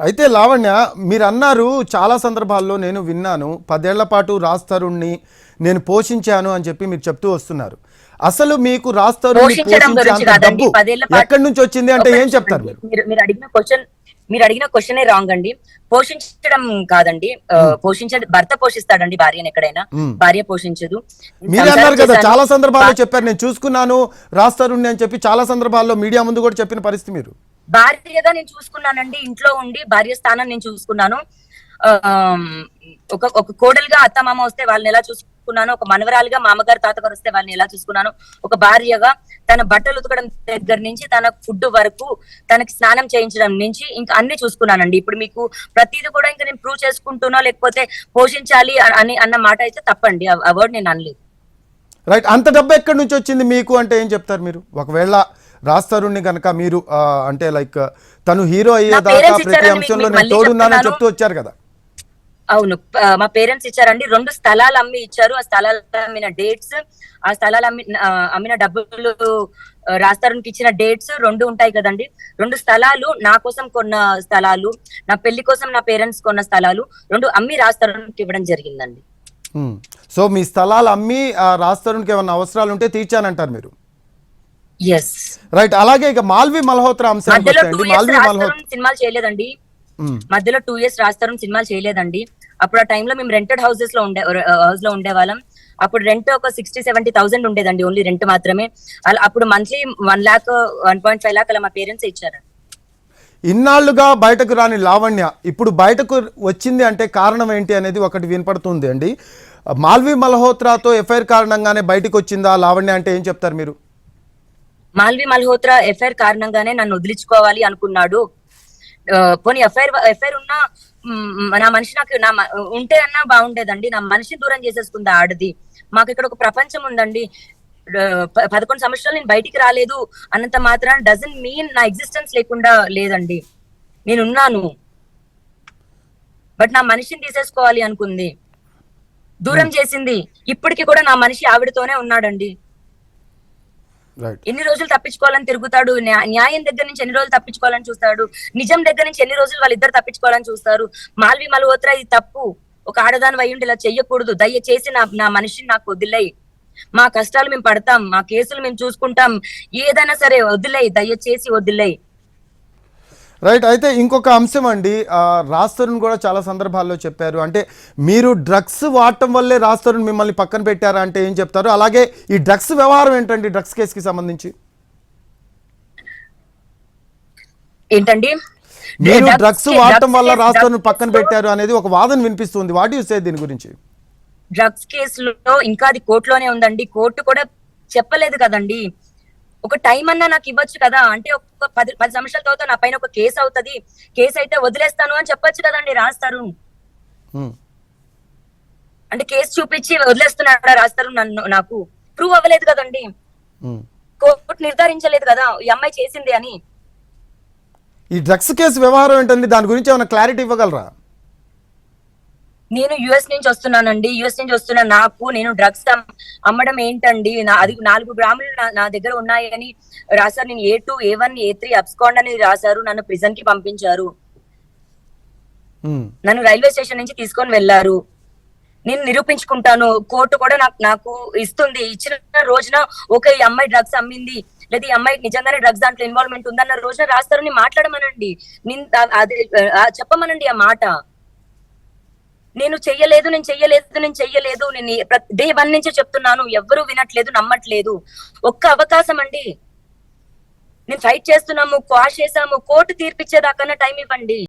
అయితే లావణ్య మీరు అన్నారు చాలా సందర్భాల్లో నేను విన్నాను. పదేళ్ళ పాటు రాస్తరుణ్ణి నేను పోషించాను అని చెప్పి మీరు చెప్తూ వస్తున్నారు. అసలు మీకు పోషించే డబ్బు పాటు ఎక్కడి నుంచి వచ్చింది అంటే ఏం చెప్తారు. మీరు? అడిగిన క్వశ్చన్ మీరు అడిగిన క్వశ్చనే రాంగ్ అండి. పోషించడం కాదండి. పోషించడం భర్త పోషిస్తాడండి భార్యను ఎక్కడైనా. భార్య పోషించదు. మీరు అన్నారు కదా. చాలా సందర్భాల్లో చెప్పారు. నేను చూసుకున్నాను. రాస్తరుణ్ణి అని చెప్పి చాలా సందర్భాల్లో మీడియా ముందు కూడా చెప్పిన పరిస్థితి మీరు. భార్యగా నేను చూసుకున్నానండి ఇంట్లో ఉండి భార్య స్థానం నేను చూసుకున్నాను. ఆ, ఒక ఒక కోడలుగా అత్త మామ వస్తే వాళ్ళని ఎలా చూసుకున్నాను ఒక మనవరాలుగా మామగారు తాతగారు వస్తే వాళ్ళని ఎలా చూసుకున్నాను ఒక భార్యగా తన బట్టలు ఉతకడం దగ్గర నుంచి తన ఫుడ్ వరకు తనకి స్నానం చేయించడం నుంచి ఇంకా అన్ని చూసుకున్నానండి. ఇప్పుడు మీకు ప్రతిదీ కూడా ఇంకా నేను ప్రూవ్ చేసుకుంటున్నా లేకపోతే పోషించాలి అని అన్న మాట అయితే తప్పండి. అవార్డు నేను అనలేదు. రైట్ అంత డబ్బు ఎక్కడి నుంచి వచ్చింది మీకు అంటే ఏం చెప్తారు మీరు? ఒకవేళ రాస్తరుణ్ణి కనుక మీరు అంటే లైక్ తను హీరో అయ్యేదాకా ప్రతి అంశంలో నేను తోడున్నానని. చెప్తూ వచ్చారు కదా. అవును మా పేరెంట్స్ ఇచ్చారండి. రెండు స్థలాలు అమ్మి ఇచ్చారు. ఆ స్థలాలు అమ్మిన డేట్స్ ఆ స్థలాలు అమ్మి అమ్మిన డబ్బులు రాస్తారానికి ఇచ్చిన డేట్స్ రెండు ఉంటాయి కదండి. రెండు స్థలాలు నా కోసం కొన్న స్థలాలు నా పెళ్ళి కోసం నా పేరెంట్స్ కొన్న స్థలాలు రెండు అమ్మి రాస్తారానికి ఇవ్వడం జరిగిందండి. సో మీ స్థలాలు అమ్మి రాస్తరునికి ఏమైనా అవసరాలు ఉంటే తీర్చానంటారు మీరు? రైట్ అలాగే ఇక మాల్వి మల్హోత్రా అంశానికి మాల్వి మల్హోత్రా సినిమాలు చేయలేదండి. మధ్యలో టూ ఇయర్స్ రాస్తారం సినిమాలు చేయలేదండి. అప్పుడు ఆ టైంలో మేము రెంటెడ్ హౌసెస్లో ఉండే హౌస్లో ఉండేవాళ్ళం. అప్పుడు రెంట్ ఒక సిక్స్టీ సెవెంటీ థౌసండ్ ఉండేదండి ఓన్లీ రెంట్ మాత్రమే. అప్పుడు monthly one lakh one point five lakh అలా మా పేరెంట్స్ ఇచ్చారు. ఇన్నాళ్ళుగా బయటకు రాని లావణ్య ఇప్పుడు బయటకు వచ్చింది అంటే కారణం ఏంటి అనేది ఒకటి వినపడుతుంది అండి. మాల్వి మల్హోత్రాతో ఎఫ్ఐఆర్ కారణంగానే బయటకు వచ్చిందా లావణ్య అంటే ఏం చెప్తారు మీరు? మాల్వి మల్హోత్రా ఎఫ్ఐఆర్ కారణంగానే నన్ను వదిలించుకోవాలి అనుకున్నాడు. పోనీ ఎఫ్ఐఆర్ ఎఫ్ఐఆర్ ఉన్నా నా మనిషి నాకు నా ఉంటే అన్నా బాగుండేదండి. నా మనిషిని దూరం చేసేసుకుంది ఆడది. మాకు ఇక్కడ ఒక ప్రపంచం ఉందండి. పదకొండు సంవత్సరాలు నేను బయటికి రాలేదు అన్నంత మాత్రాన డజన్ మీన్ నా ఎగ్జిస్టెన్స్ లేకుండా లేదండి. నేను ఉన్నాను బట్ నా మనిషిని తీసేసుకోవాలి అనుకుంది. దూరం చేసింది. ఇప్పటికి కూడా నా మనిషి ఆవిడతోనే ఉన్నాడండి. ఎన్ని రోజులు తప్పించుకోవాలని తిరుగుతాడు? న్యాయం దగ్గర నుంచి ఎన్ని రోజులు తప్పించుకోవాలని చూస్తాడు? నిజం దగ్గర నుంచి ఎన్ని రోజులు వాళ్ళిద్దరు తప్పించుకోవాలని చూస్తారు? మాల్వి మల్హోత్రా ఇది తప్పు. ఒక ఆడదాని అయ్యుండి ఇలా చెయ్యకూడదు. దయచేసి నా నా మనిషిని నాకు వదిలేయి. మా కష్టాలు మేము పడతాం. మా కేసులు మేము చూసుకుంటాం. ఏదైనా సరే వదిలేయి. దయచేసి వదిలేయి. రైట్ అయితే ఇంకొక అంశం అండి. ఆ, రాస్తరుణ్ కూడా చాలా సందర్భాల్లో చెప్పారు. అంటే మీరు డ్రగ్స్ వాడటం వల్లే రాస్తరుణ్ మిమ్మల్ని పక్కన పెట్టారా అంటే ఏం చెప్తారు? అలాగే ఈ డ్రగ్స్ వ్యవహారం ఏంటండి డ్రగ్స్ కేసుకి సంబంధించి? ఏంటండి? మీరు డ్రగ్స్ వాడటం వల్ల drugs పక్కన పెట్టారు అనేది ఒక వాదన వినిపిస్తుంది. వాట్ యు సే దీని గురించి? డ్రగ్స్ కేసులో ఇంకా అది కోర్టులోనే ఉందండి. కోర్టు కూడా చెప్పలేదు కదండి. ఒక టైం అన్నా నాకు ఇవ్వచ్చు కదా? అంటే ఒక పది పది సంవత్సరాల తర్వాత నా పైన ఒక కేసు అవుతది. కేసు అయితే వదిలేస్తాను అని చెప్పొచ్చు కదండి రాస్తారు. అంటే కేసు చూపించి వదిలేస్తున్నాడా రాస్తారు నన్ను నాకు? ప్రూవ్ అవ్వలేదు కదండి. కోర్టు నిర్ధారించలేదు కదా? ఈ అమ్మాయి చేసింది అని. ఈ డ్రగ్స్ కేసు వ్యవహారం ఏంటండి? దాని గురించి ఏమైనా క్లారిటీ ఇవ్వగలరా? నేను యుఎస్ నుంచి వస్తున్నానండి. యుఎస్ నుంచి వస్తున్న నాకు నేను డ్రగ్స్ అమ్మడం ఏంటండి? అది నాలుగు గ్రాములు నా- దగ్గర ఉన్నాయని రాశారు. నేను A two A one A three abscond అని రాశారు. నన్ను ప్రిజన్కి పంపించారు. మ్మ్. నన్ను రైల్వే స్టేషన్ నుంచి తీసుకొని వెళ్ళారు నేను నిరూపించుకుంటాను. కోర్టు కూడా నాకు నాకు ఇస్తుంది. ఇచ్చిన రోజున ఓకే ఈ అమ్మాయి డ్రగ్స్ అమ్మింది. లేదా ఈ అమ్మాయి నిజంగానే డ్రగ్స్ దాంట్లో ఇన్వాల్వ్మెంట్ ఉందన్న రోజున రాస్తారని మాట్లాడమనండి. చెప్పమనండి ఆ మాట. నేను చెయ్యలేదు నేను చెయ్యలేదు నేను చెయ్యలేదు నేను డే వన్ నుంచే చెప్తున్నాను ఎవ్వరూ వినట్లేదు నమ్మట్లేదు. ఒక్క అవకాశం అండి. నేను ఫైట్ చేస్తున్నాము క్వాష్ చేసాము కోర్టు తీర్పిచ్చేదాకన్నా టైం ఇవ్వండి.